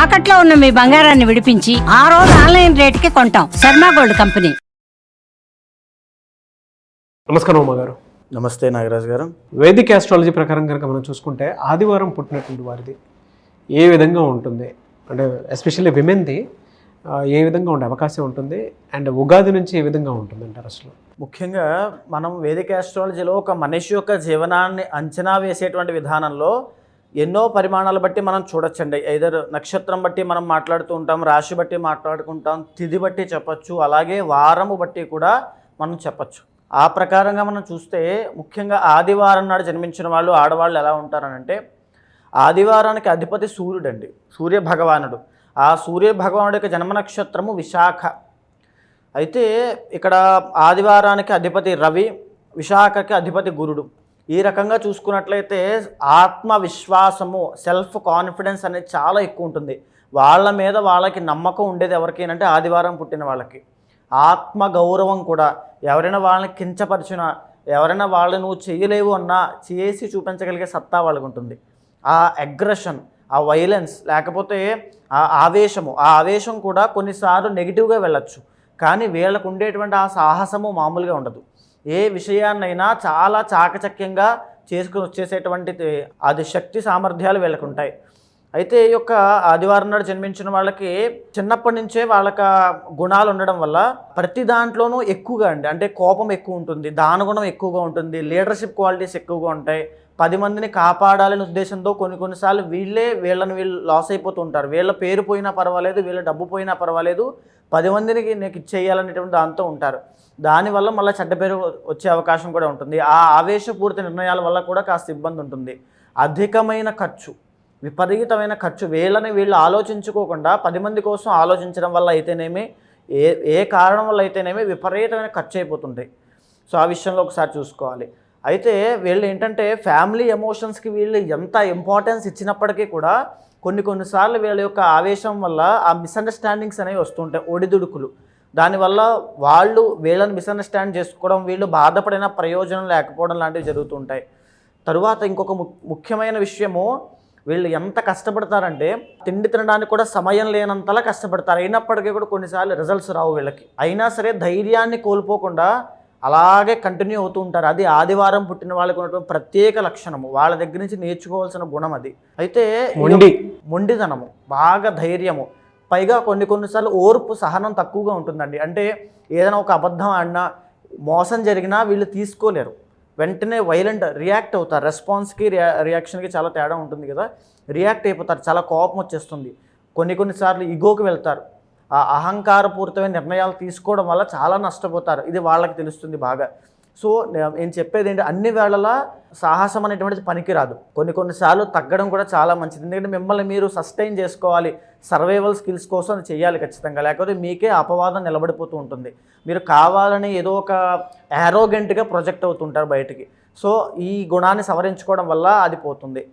తాకట్లో ఉన్న మీ బంగారాన్ని విడిపించి ఆ రోజు ఆన్లైన్ రేటుకి కొంటాం. Sharma gold company. నమస్కారం అమ్మగారు నమస్తే నాగరాజు గారు. వేదిక్ ఆస్ట్రాలజీ ప్రకారం కనుక మనం చూసుకుంటే ఆదివారం పుట్టినటువంటి వారిది ఏ విధంగా ఉంటుంది? అంటే ఎస్పెషల్లీ విమెన్ది ఏ విధంగా ఉండే అవకాశం ఉంటుంది? అండ్ ఉగాది నుంచి ఏ విధంగా ఉంటుంది అంటారు అసలు? ముఖ్యంగా మనం వేదిక ఆస్ట్రాలజీలో ఒక మనిషి యొక్క జీవనాన్ని అంచనా వేసేటువంటి విధానంలో ఎన్నో పరిమాణాలు బట్టి మనం చూడొచ్చండి. ఐదర్ నక్షత్రం బట్టి మనం మాట్లాడుతూ ఉంటాం రాశి బట్టి మాట్లాడుకుంటాం తిథి బట్టి చెప్పచ్చు అలాగే వారము బట్టి కూడా మనం చెప్పచ్చు. ఆ ప్రకారంగా మనం చూస్తే ముఖ్యంగా ఆదివారం నాడు జన్మించిన వాళ్ళు ఆడవాళ్ళు ఎలా ఉంటారనంటే ఆదివారానికి అధిపతి సూర్యుడండి సూర్య భగవానుడు ఆ సూర్య భగవానుడి యొక్క జన్మ నక్షత్రము విశాఖ. అయితే ఇక్కడ ఆదివారానికి అధిపతి రవి విశాఖకి అధిపతి గురుడు. ఈ రకంగా చూసుకున్నట్లయితే ఆత్మవిశ్వాసము సెల్ఫ్ కాన్ఫిడెన్స్ అనేది చాలా ఎక్కువ ఉంటుంది. వాళ్ళ మీద వాళ్ళకి నమ్మకం ఉండేది ఎవరికైనా ఆదివారం పుట్టిన వాళ్ళకి. ఆత్మ గౌరవం కూడా ఎవరైనా వాళ్ళని కించపరిచినా ఎవరైనా వాళ్ళు నువ్వు చేయలేవు అన్నా చేసి చూపించగలిగే సత్తా వాళ్ళకు ఉంటుంది. ఆ అగ్రెషన్ ఆ వైలెన్స్ లేకపోతే ఆ ఆవేశము ఆ ఆవేశం కూడా కొన్నిసార్లు నెగిటివ్గా వెళ్ళొచ్చు. కానీ వీళ్ళకు ఉండేటువంటి ఆ సాహసము మామూలుగా ఉండదు. ఏ విషయాన్నైనా చాలా చాకచక్యంగా చేసుకుని వచ్చేసేటువంటి అది శక్తి సామర్థ్యాలు వీళ్ళకు ఉంటాయి అయితే ఈ యొక్క ఆదివారం నాడు జన్మించిన వాళ్ళకి చిన్నప్పటి నుంచే వాళ్ళకి గుణాలు ఉండడం వల్ల ప్రతి దాంట్లోనూ ఎక్కువగా అండి. అంటే కోపం ఎక్కువ ఉంటుంది దానగుణం ఎక్కువగా ఉంటుంది లీడర్షిప్ క్వాలిటీస్ ఎక్కువగా ఉంటాయి. పది మందిని కాపాడాలనే ఉద్దేశంతో కొన్ని కొన్నిసార్లు వీళ్ళే వీళ్ళని వీళ్ళు లాస్ అయిపోతుంటారు వీళ్ళ పేరు పోయినా పర్వాలేదు వీళ్ళ డబ్బు పోయినా పర్వాలేదు. పది మందికి నీకు ఇచ్చేయాలనేటువంటి దాంతో ఉంటారు. దానివల్ల మళ్ళీ చెడ్డ పేరు వచ్చే అవకాశం కూడా ఉంటుంది. ఆ ఆవేశపూరిత నిర్ణయాల వల్ల కూడా కాస్త ఇబ్బంది ఉంటుంది. అధికమైన ఖర్చు విపరీతమైన ఖర్చు వీళ్ళని వీళ్ళు ఆలోచించుకోకుండా పది మంది కోసం ఆలోచించడం వల్ల అయితేనేమి ఏ ఏ కారణం వల్ల అయితేనేమి విపరీతమైన ఖర్చు అయిపోతుంటాయి. సో ఆ విషయంలో ఒకసారి చూసుకోవాలి. అయితే వీళ్ళు ఏంటంటే ఫ్యామిలీ ఎమోషన్స్కి వీళ్ళు ఎంత ఇంపార్టెన్స్ ఇచ్చినప్పటికీ కూడా కొన్ని కొన్నిసార్లు వీళ్ళ యొక్క ఆవేశం వల్ల ఆ మిస్అండర్స్టాండింగ్స్ అనేవి వస్తుంటాయి ఒడిదుడుకులు. దానివల్ల వాళ్ళు వీళ్ళని మిస్అండర్స్టాండ్ చేసుకోవడం వీళ్ళు బాధపడిన ప్రయోజనం లేకపోవడం లాంటివి జరుగుతుంటాయి. తరువాత ఇంకొక ము- ముఖ్యమైన విషయము వీళ్ళు ఎంత కష్టపడతారంటే తిండి తినడానికి కూడా సమయం లేనంతలా కష్టపడతారు. అయినప్పటికీ కూడా కొన్నిసార్లు రిజల్ట్స్ రావు వీళ్ళకి. అయినా సరే ధైర్యాన్ని కోల్పోకుండా అలాగే కంటిన్యూ అవుతూ ఉంటారు. అది ఆదివారం పుట్టిన వాళ్ళకి ఉన్నటువంటి ప్రత్యేక లక్షణము. వాళ్ళ దగ్గర నుంచి నేర్చుకోవాల్సిన గుణం అది. అయితే మొండి. మొండితనము. బాగా ధైర్యము. పైగా కొన్ని కొన్నిసార్లు ఓర్పు సహనం తక్కువగా ఉంటుందండి. అంటే ఏదైనా ఒక అబద్ధం ఆడినా మోసం జరిగినా వీళ్ళు తీసుకోలేరు. వెంటనే వైలెంట్ రియాక్ట్ అవుతారు. రెస్పాన్స్కి రియా రియాక్షన్కి చాలా తేడా ఉంటుంది కదా. రియాక్ట్ అయిపోతారు. చాలా కోపం వచ్చేస్తుంది. కొన్ని కొన్నిసార్లు ఇగోకి వెళ్తారు. అహంకారపూరితమైన నిర్ణయాలు తీసుకోవడం వల్ల చాలా నష్టపోతారు. ఇది వాళ్ళకి తెలుస్తుంది బాగా. సో నేను చెప్పేది ఏంటి? అన్ని వేళలా సాహసం అనేటువంటిది పనికిరాదు. కొన్ని కొన్నిసార్లు తగ్గడం కూడా చాలా మంచిది. ఎందుకంటే మిమ్మల్ని మీరు సస్టైన్ చేసుకోవాలి. సర్వైవల్ స్కిల్స్ కోసం అది చేయాలి ఖచ్చితంగా. లేకపోతే మీకే అపవాదం నిలబడిపోతూ ఉంటుంది. మీరు కావాలని ఏదో ఒక యారోగెంట్గా ప్రొజెక్ట్ అవుతుంటారు బయటికి. సో ఈ గుణాన్ని సవరించుకోవడం వల్ల అది పోతుంది.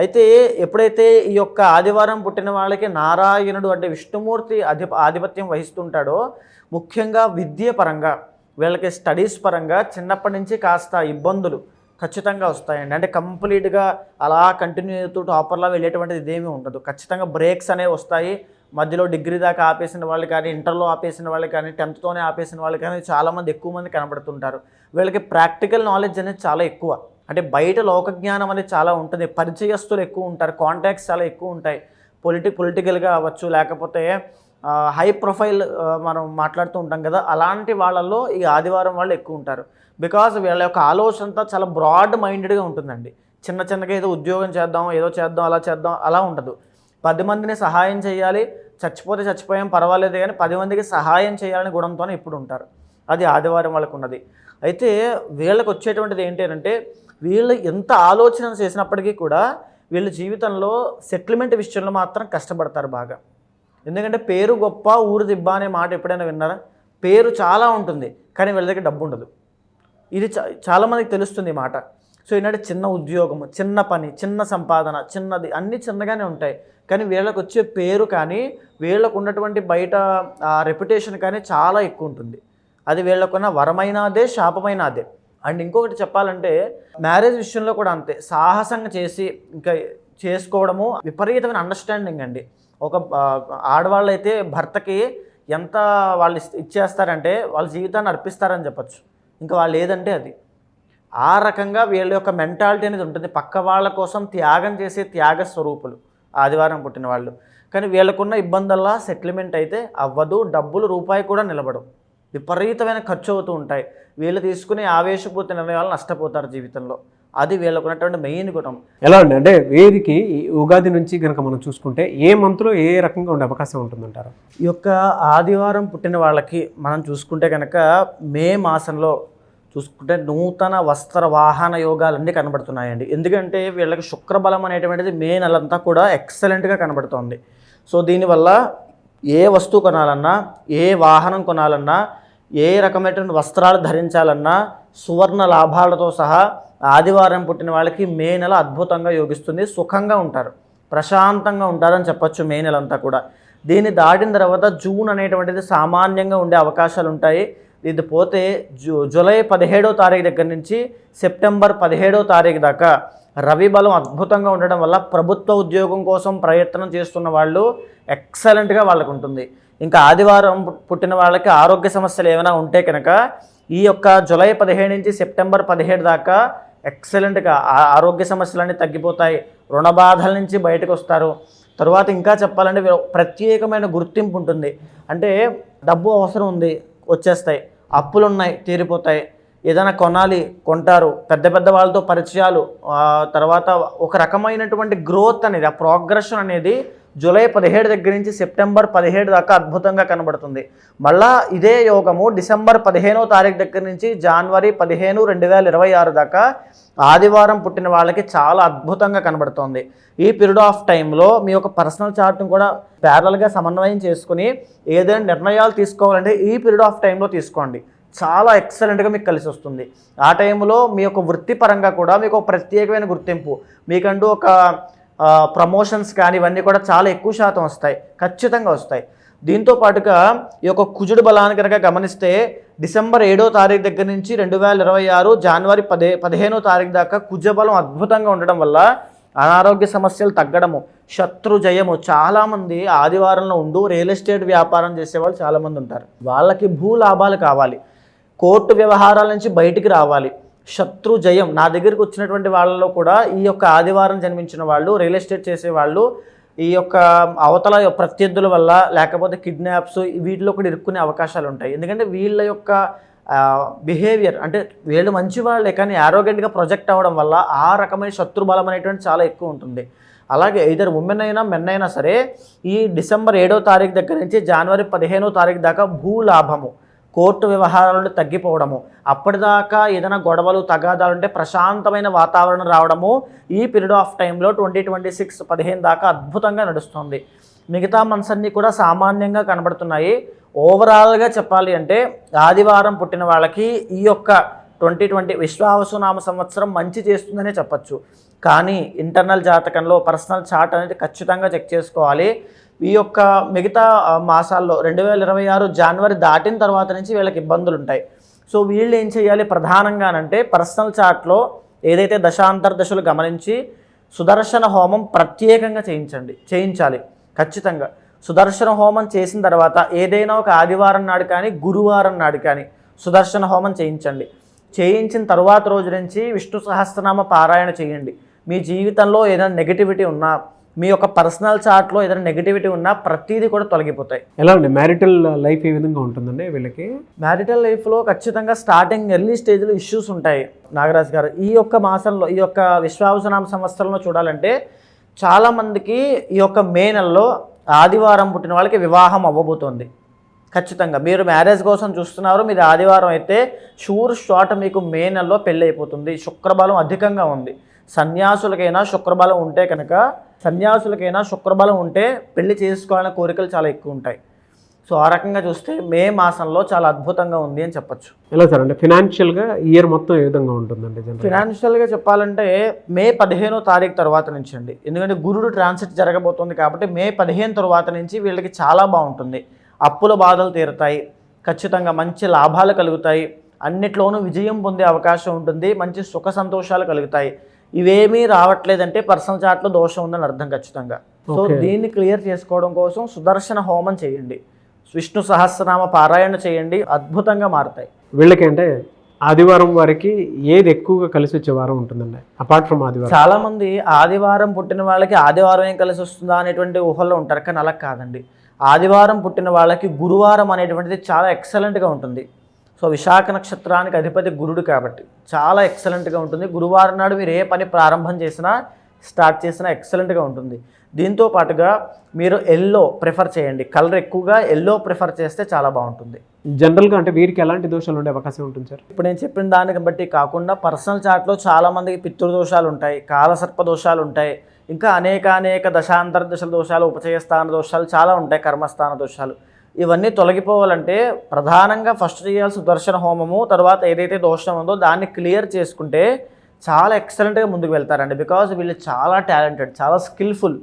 అయితే ఎప్పుడైతే ఈ యొక్క ఆదివారం పుట్టిన వాళ్ళకి నారాయణుడు అంటే విష్ణుమూర్తి అధి ఆధిపత్యం వహిస్తుంటాడో ముఖ్యంగా విద్య పరంగా వీళ్ళకి స్టడీస్ పరంగా చిన్నప్పటి నుంచి కాస్త ఇబ్బందులు ఖచ్చితంగా వస్తాయండి. అంటే కంప్లీట్గా అలా కంటిన్యూ అవుతూ టాపర్లా వెళ్ళేటువంటిది ఇదేమీ ఉండదు. ఖచ్చితంగా బ్రేక్స్ అనేవి వస్తాయి. మధ్యలో డిగ్రీ దాకా ఆపేసిన వాళ్ళు కానీ ఇంటర్లో ఆపేసిన వాళ్ళు కానీ టెన్త్తోనే ఆపేసిన వాళ్ళు కానీ చాలామంది ఎక్కువ మంది కనబడుతుంటారు. వీళ్ళకి ప్రాక్టికల్ నాలెడ్జ్ అనేది చాలా ఎక్కువ. అంటే బయట లోకజ్ఞానం అనేది చాలా ఉంటుంది. పరిచయస్తులు ఎక్కువ ఉంటారు. కాంటాక్ట్స్ చాలా ఎక్కువ ఉంటాయి. పొలిటి పొలిటికల్గా అవ్వచ్చు లేకపోతే హై ప్రొఫైల్ మనం మాట్లాడుతూ ఉంటాం కదా అలాంటి వాళ్ళల్లో ఈ ఆదివారం వాళ్ళు ఎక్కువ ఉంటారు. బికాజ్ వీళ్ళ యొక్క ఆలోచన అంతా చాలా బ్రాడ్ మైండెడ్గా ఉంటుందండి. చిన్న చిన్నగా ఏదో ఉద్యోగం చేద్దాం ఏదో చేద్దాం అలా చేద్దాం అలా ఉండదు. పది మందిని సహాయం చేయాలి. చచ్చిపోతే చచ్చిపోయాం పర్వాలేదు కానీ పది మందికి సహాయం చేయాలని గుణంతోనే ఇప్పుడు ఉంటారు. అది ఆదివారం వాళ్ళకు ఉన్నది అయితే వీళ్ళకి వచ్చేటువంటిది ఏంటి అంటే వీళ్ళు ఎంత ఆలోచన చేసినప్పటికీ కూడా వీళ్ళ జీవితంలో సెటిల్మెంట్ విషయంలో మాత్రం కష్టపడతారు బాగా. ఎందుకంటే పేరు గొప్ప ఊరు దిబ్బ అనే మాట ఎప్పుడైనా విన్నారా? పేరు చాలా ఉంటుంది కానీ వీళ్ళ దగ్గర డబ్బు ఉండదు. ఇది చా చాలామందికి తెలుస్తుంది ఈ మాట. సో ఏంటంటే చిన్న ఉద్యోగము చిన్న పని చిన్న సంపాదన చిన్నది అన్నీ చిన్నగానే ఉంటాయి. కానీ వీళ్ళకి వచ్చే పేరు కానీ వీళ్ళకు ఉన్నటువంటి బయట రెప్యుటేషన్ కానీ చాలా ఎక్కువ ఉంటుంది. అది వీళ్ళకున్న వరమైనదే శాపమైనదే. శాపమైన అదే అండ్ ఇంకొకటి చెప్పాలంటే మ్యారేజ్ విషయంలో కూడా అంతే. సాహసంగా చేసి ఇంకా చేసుకోవడము విపరీతమైన అండర్స్టాండింగ్ అండి. ఒక ఆడవాళ్ళు అయితే భర్తకి ఎంత వాళ్ళు ఇచ్చేస్తారంటే వాళ్ళ జీవితాన్ని అర్పిస్తారని చెప్పొచ్చు. ఇంకా వాళ్ళు ఏదంటే అది. ఆ రకంగా వీళ్ళ యొక్క మెంటాలిటీ అనేది ఉంటుంది. పక్క వాళ్ళ కోసం త్యాగం చేసే త్యాగ స్వరూపులు. ఆదివారం పుట్టిన వాళ్ళు. కానీ వీళ్ళకున్న ఇబ్బందుల్లా సెటిల్మెంట్ అయితే అవ్వదు డబ్బులు రూపాయి కూడా నిలబడవు. విపరీతమైన ఖర్చు అవుతూ ఉంటాయి. వీళ్ళు తీసుకునే ఆవేశపూర్తి నిర్ణయాలు నష్టపోతారు జీవితంలో. అది వీళ్ళకున్నటువంటి మెయిన్ గుణం. ఎలా అండి? అంటే వేదికి ఈ ఉగాది నుంచి కనుక మనం చూసుకుంటే ఏ మంత్లో ఏ రకంగా ఉండే అవకాశం ఉంటుందంటారు? ఈ యొక్క ఆదివారం పుట్టిన వాళ్ళకి మనం చూసుకుంటే కనుక మే మాసంలో చూసుకుంటే నూతన వస్త్ర వాహన యోగాలన్నీ కనబడుతున్నాయండి. ఎందుకంటే వీళ్ళకి శుక్రబలం అనేటువంటిది మే నెలంతా కూడా ఎక్సలెంట్గా కనబడుతోంది. సో దీనివల్ల ఏ వస్తువు కొనాలన్నా ఏ వాహనం కొనాలన్నా ఏ రకమైనటువంటి వస్త్రాలు ధరించాలన్నా సువర్ణ లాభాలతో సహా ఆదివారం పుట్టిన వాళ్ళకి మే నెల అద్భుతంగా యోగిస్తుంది సుఖంగా ఉంటారు ప్రశాంతంగా ఉంటారని చెప్పొచ్చు మే నెల అంతా కూడా. దీన్ని దాటిన తర్వాత జూన్ అనేటువంటిది సామాన్యంగా ఉండే అవకాశాలు ఉంటాయి. ఇది పోతే జూ జూలై పదిహేడో తారీఖు దగ్గర నుంచి సెప్టెంబర్ పదిహేడో తారీఖు దాకా రవి బలం అద్భుతంగా ఉండడం వల్ల ప్రభుత్వ ఉద్యోగం కోసం ప్రయత్నం చేస్తున్న వాళ్ళు ఎక్సలెంట్గా వాళ్ళకు ఉంటుంది. ఇంకా ఆదివారం పుట్టిన వాళ్ళకి ఆరోగ్య సమస్యలు ఏమైనా ఉంటే కనుక ఈ యొక్క జూలై పదిహేడు నుంచి సెప్టెంబర్ పదిహేడు దాకా ఎక్సలెంట్గా ఆ- ఆరోగ్య సమస్యలన్నీ తగ్గిపోతాయి. రుణ బాధల నుంచి బయటకు వస్తారు. తర్వాత ఇంకా చెప్పాలంటే ప్రత్యేకమైన గుర్తింపు ఉంటుంది. అంటే డబ్బు అవసరం ఉంది వచ్చేస్తాయి. అప్పులు ఉన్నాయి తీరిపోతాయి. ఏదైనా కొనాలి కొంటారు. పెద్ద పెద్ద వాళ్ళతో పరిచయాలు తర్వాత ఒక రకమైనటువంటి గ్రోత్ అనేది ఆ ప్రోగ్రెషన్ అనేది జూలై పదిహేడు దగ్గర నుంచి సెప్టెంబర్ పదిహేడు దాకా అద్భుతంగా కనబడుతుంది. మళ్ళా ఇదే యోగము డిసెంబర్ పదిహేనో తారీఖు దగ్గర నుంచి జనవరి పదిహేను రెండు వేల ఇరవై ఆరు దాకా ఆదివారం పుట్టిన వాళ్ళకి చాలా అద్భుతంగా కనబడుతోంది. ఈ పీరియడ్ ఆఫ్ టైంలో మీ యొక్క పర్సనల్ చార్ట్ను కూడా ప్యారల్గా సమన్వయం చేసుకుని ఏదైనా నిర్ణయాలు తీసుకోవాలంటే ఈ పీరియడ్ ఆఫ్ టైంలో తీసుకోండి. చాలా ఎక్సలెంట్గా మీకు కలిసి వస్తుంది. ఆ టైంలో మీ యొక్క వృత్తిపరంగా కూడా మీకు ఒక ప్రత్యేకమైన గుర్తింపు. మీకంటూ ఒక ప్రమోషన్స్ కానీ ఇవన్నీ కూడా చాలా ఎక్కువ శాతం వస్తాయి. ఖచ్చితంగా వస్తాయి. దీంతో పాటుగా ఈ యొక్క కుజుడు బలాన్ని కనుక గమనిస్తే డిసెంబర్ ఏడో తారీఖు దగ్గర నుంచి రెండు వేల ఇరవై ఆరు జనవరి పదే పదిహేనో తారీఖు దాకా కుజబలం అద్భుతంగా ఉండడం వల్ల అనారోగ్య సమస్యలు తగ్గడము శత్రు జయము చాలామంది ఆదివారంలో ఉండు రియల్ ఎస్టేట్ వ్యాపారం చేసేవాళ్ళు చాలామంది ఉంటారు. వాళ్ళకి భూ లాభాలు కావాలి. కోర్టు వ్యవహారాల నుంచి బయటికి రావాలి. శత్రు జయం. నా దగ్గరికి వచ్చినటువంటి వాళ్ళలో కూడా ఈ యొక్క ఆదివారం జన్మించిన వాళ్ళు రియల్ ఎస్టేట్ చేసేవాళ్ళు ఈ యొక్క అవతల ప్రత్యర్థుల వల్ల లేకపోతే కిడ్నాప్స్ వీటిలో కూడా ఇరుక్కునే అవకాశాలు ఉంటాయి. ఎందుకంటే వీళ్ళ యొక్క బిహేవియర్ అంటే వీళ్ళు మంచి వాళ్ళే కానీ ఆరోగ్యంగా ప్రొజెక్ట్ అవ్వడం వల్ల ఆ రకమైన శత్రుబలం అనేటువంటి చాలా ఎక్కువ ఉంటుంది. అలాగే ఇద్దరు ఉమెన్ అయినా మెన్ అయినా సరే ఈ డిసెంబర్ ఏడో తారీఖు దగ్గర నుంచి జనవరి పదిహేనో తారీఖు దాకా భూ లాభము కోర్టు వ్యవహారాలు తగ్గిపోవడము. అప్పటిదాకా ఏదైనా గొడవలు తగాదాలు ఉంటే ప్రశాంతమైన వాతావరణం రావడము ఈ పీరియడ్ ఆఫ్ టైంలో ట్వంటీ ట్వంటీ సిక్స్ పదిహేను దాకా అద్భుతంగా నడుస్తుంది. మిగతా మంత్స్ అన్నీ కూడా సామాన్యంగా కనబడుతున్నాయి. ఓవరాల్గా చెప్పాలి అంటే ఆదివారం పుట్టిన వాళ్ళకి ఈ యొక్క ట్వంటీ ట్వంటీ విశ్వావసునామ సంవత్సరం మంచి చేస్తుందనే చెప్పచ్చు. కానీ ఇంటర్నల్ జాతకంలో పర్సనల్ చార్ట్ అనేది ఖచ్చితంగా చెక్ చేసుకోవాలి. ఈ యొక్క మిగతా మాసాల్లో రెండు వేల ఇరవై ఆరు జనవరి దాటిన తర్వాత నుంచి వీళ్ళకి ఇబ్బందులు ఉంటాయి సో వీళ్ళు ఏం చేయాలి ప్రధానంగానంటే పర్సనల్ చార్ట్లో ఏదైతే దశాంతర దశలు గమనించి సుదర్శన హోమం ప్రత్యేకంగా చేయించండి చేయించాలి ఖచ్చితంగా. సుదర్శన హోమం చేసిన తర్వాత ఏదైనా ఒక ఆదివారం నాడు కానీ గురువారం నాడు కానీ సుదర్శన హోమం చేయించండి. చేయించిన తర్వాత రోజు నుంచి విష్ణు సహస్రనామ పారాయణ చేయండి. మీ జీవితంలో ఏదైనా నెగిటివిటీ ఉన్నా మీ యొక్క పర్సనల్ చార్ట్లో ఏదైనా నెగిటివిటీ ఉన్నా ప్రతిదీ కూడా తొలగిపోతాయి. ఎలా అండి? మ్యారిటల్ లైఫ్ ఏ విధంగా ఉంటుందండి వీళ్ళకి? మ్యారిటల్ లైఫ్లో ఖచ్చితంగా స్టార్టింగ్ ఎర్లీ స్టేజ్లో ఇష్యూస్ ఉంటాయి నాగరాజ్ గారు. ఈ యొక్క మాసంలో ఈ యొక్క విశ్వావసనామ సంవత్సరంలో చూడాలంటే చాలామందికి ఈ యొక్క మే నెలలో ఆదివారం పుట్టిన వాళ్ళకి వివాహం అవ్వబోతోంది. ఖచ్చితంగా. మీరు మ్యారేజ్ కోసం చూస్తున్నారు మీరు ఆదివారం అయితే షూర్ షాట్ మీకు మే నెలలో పెళ్ళి అయిపోతుంది. శుక్రబలం అధికంగా ఉంది. సన్యాసులకైనా శుక్రబలం ఉంటే కనుక సన్యాసులకైనా శుక్రబలం ఉంటే పెళ్ళి చేసుకోవాలనే కోరికలు చాలా ఎక్కువ ఉంటాయి. సో ఆ రకంగా చూస్తే మే మాసంలో చాలా అద్భుతంగా ఉంది అని చెప్పొచ్చు. ఎలా సార్? అంటే ఫినాన్షియల్గా ఇయర్ మొత్తం ఏ విధంగా ఉంటుందండి ఫినాన్షియల్గా చెప్పాలంటే మే పదిహేనో తారీఖు తర్వాత నుంచి అండి. ఎందుకంటే గురుడు ట్రాన్సిట్ జరగబోతుంది కాబట్టి మే పదిహేను తర్వాత నుంచి వీళ్ళకి చాలా బాగుంటుంది. అప్పుల బాధలు తీరుతాయి. ఖచ్చితంగా మంచి లాభాలు కలుగుతాయి. అన్నిట్లోనూ విజయం పొందే అవకాశం ఉంటుంది. మంచి సుఖ సంతోషాలు కలుగుతాయి. ఇవేమీ రావట్లేదంటే పర్సనల్ చాట్లో దోషం ఉందని అర్థం ఖచ్చితంగా. సో. దీన్ని క్లియర్ చేసుకోవడం కోసం సుదర్శన హోమం చేయండి. విష్ణు సహస్రనామ పారాయణ చేయండి. అద్భుతంగా మారుతాయి. వీళ్ళకి అంటే ఆదివారం వారికి ఏది ఎక్కువగా కలిసి వచ్చే వారం ఉంటుందండి అపార్ట్ ఫ్రమ్ ఆదివారం. చాలా మంది ఆదివారం పుట్టిన వాళ్ళకి ఆదివారం ఏం కలిసి వస్తుందా అనేటువంటి ఊహల్లో ఉంటారు కానీ అలా కాదండి. ఆదివారం పుట్టిన వాళ్ళకి గురువారం అనేటువంటిది చాలా ఎక్సలెంట్గా ఉంటుంది. సో విశాఖ నక్షత్రానికి అధిపతి గురుడు కాబట్టి చాలా ఎక్సలెంట్గా ఉంటుంది. గురువారం నాడు మీరు ఏ పని ప్రారంభం చేసినా స్టార్ట్ చేసినా ఎక్సలెంట్గా ఉంటుంది. దీంతో పాటుగా మీరు ఎల్లో ప్రిఫర్ చేయండి. కలర్ ఎక్కువగా ఎల్లో ప్రిఫర్ చేస్తే చాలా బాగుంటుంది. జనరల్గా అంటే వీరికి ఎలాంటి దోషాలు ఉండే అవకాశం ఉంటుంది సార్ ఇప్పుడు నేను చెప్పిన దానికి బట్టి కాకుండా పర్సనల్ చార్ట్లో చాలా మందికి పితృదోషాలు ఉంటాయి కాలసర్ప దోషాలు ఉంటాయి ఇంకా అనేక అనేక దశాంతర దశల దోషాలు ఉపచయస్థాన దోషాలు చాలా ఉంటాయి కర్మస్థాన దోషాలు. ఇవన్నీ తొలగిపోవాలంటే ప్రధానంగా ఫస్ట్ చేయాల్సిన సుదర్శన హోమము తర్వాత ఏదైతే దోషం ఉందో దాన్ని క్లియర్ చేసుకుంటే చాలా ఎక్సలెంట్గా ముందుకు వెళ్తారండి. బికాజ్ వీళ్ళు చాలా టాలెంటెడ్ చాలా స్కిల్ఫుల్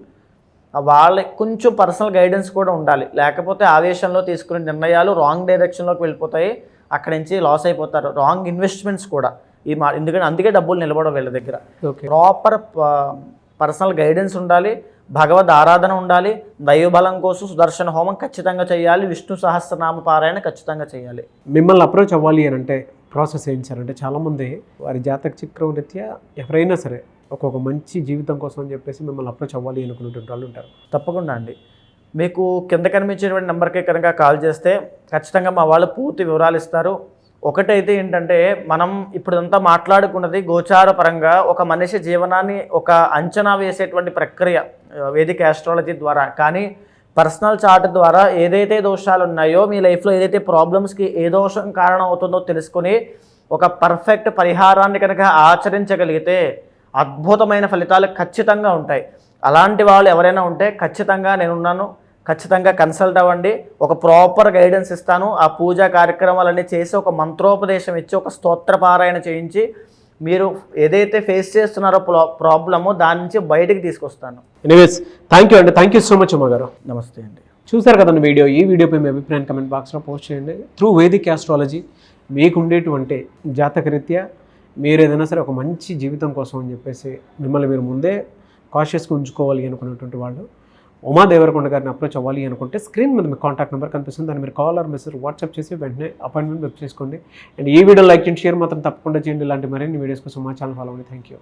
వాళ్ళకి కొంచెం పర్సనల్ గైడెన్స్ కూడా ఉండాలి. లేకపోతే ఆవేశంలో తీసుకునే నిర్ణయాలు రాంగ్ డైరెక్షన్లోకి వెళ్ళిపోతాయి. అక్కడి నుంచి లాస్ అయిపోతారు. రాంగ్ ఇన్వెస్ట్మెంట్స్ కూడా. ఈ మా ఎందుకంటే అందుకే డబ్బులు నిలబడవు వీళ్ళ దగ్గర. ఓకే ప్రాపర్ పర్సనల్ గైడెన్స్ ఉండాలి. భగవద్ ఆరాధన ఉండాలి దైవబలం కోసం సుదర్శన హోమం ఖచ్చితంగా చేయాలి విష్ణు సహస్రనామ పారాయణ ఖచ్చితంగా చేయాలి. మిమ్మల్ని అప్రోచ్ అవ్వాలి అని అంటే ప్రాసెస్ ఏంటి సార్? అంటే చాలామంది వారి జాతక చక్రం రీత్యా ఎవరైనా సరే ఒక్కొక్క మంచి జీవితం కోసం అని చెప్పేసి మిమ్మల్ని అప్రోచ్ అవ్వాలి అనుకునేటువంటి వాళ్ళు ఉంటారు. తప్పకుండా అండి. మీకు కింద కనిపించేటువంటి నెంబర్కి కనుక కాల్ చేస్తే ఖచ్చితంగా మా వాళ్ళు పూర్తి వివరాలు ఇస్తారు. ఒకటైతే ఏంటంటే మనం ఇప్పుడంతా మాట్లాడుకున్నది గోచార పరంగా ఒక మనిషి జీవనాన్ని ఒక అంచనా వేసేటువంటి ప్రక్రియ వేదిక ఆస్ట్రాలజీ ద్వారా. కానీ పర్సనల్ చార్ట్ ద్వారా ఏదైతే దోషాలు ఉన్నాయో మీ లైఫ్లో ఏదైతే ప్రాబ్లమ్స్కి ఏ దోషం కారణం అవుతుందో తెలుసుకొని ఒక పర్ఫెక్ట్ పరిహారాన్ని కనుక ఆచరించగలిగితే అద్భుతమైన ఫలితాలు ఖచ్చితంగా ఉంటాయి. అలాంటి వాళ్ళు ఎవరైనా ఉంటే ఖచ్చితంగా నేనున్నాను ఖచ్చితంగా కన్సల్ట్ అవ్వండి. ఒక ప్రాపర్ గైడెన్స్ ఇస్తాను. ఆ పూజా కార్యక్రమాలన్నీ చేసి ఒక మంత్రోపదేశం ఇచ్చి ఒక స్తోత్ర పారాయణ చేయించి మీరు ఏదైతే ఫేస్ చేస్తున్నారో ప్రాబ్లము దాని నుంచి బయటికి తీసుకొస్తాను. ఎనీవేస్ థ్యాంక్ యూ అండి. Thank you so much Uma garu. నమస్తే అండి. చూసారు కదండి వీడియో? ఈ వీడియోపై మీ అభిప్రాయం కమెంట్ బాక్స్లో పోస్ట్ చేయండి. త్రూ వేదిక్ ఆస్ట్రాలజీ మీకు ఉండేటువంటి జాతక రీత్యా మీరు ఏదైనా సరే ఒక మంచి జీవితం కోసం అని చెప్పేసి మిమ్మల్ని మీరు ముందే కాషియస్గా ఉంచుకోవాలి అనుకున్నటువంటి వాళ్ళు ఉమా దేవరకొండ గారిని అప్రోచ్ అవ్వాలి అనుకుంటే స్క్రీన్ మీద మీ కాంటాక్ట్ నెంబర్ కనిపిస్తుంది. దాన్ని మీరు కాల్ ఆర్ మెసేజ్ వాట్సాప్ చేసి వెంటనే అపాయింట్మెంట్ బుక్ చేసుకోండి. అండ్ ఈ వీడియో లైక్ చేయండి షేర్ మాత్రం తప్పకుండా చేయండి. ఇలాంటి మరిన్ని వీడియోస్ కోసం మా ఛానల్ ఫాలో అవ్వండి. Thank you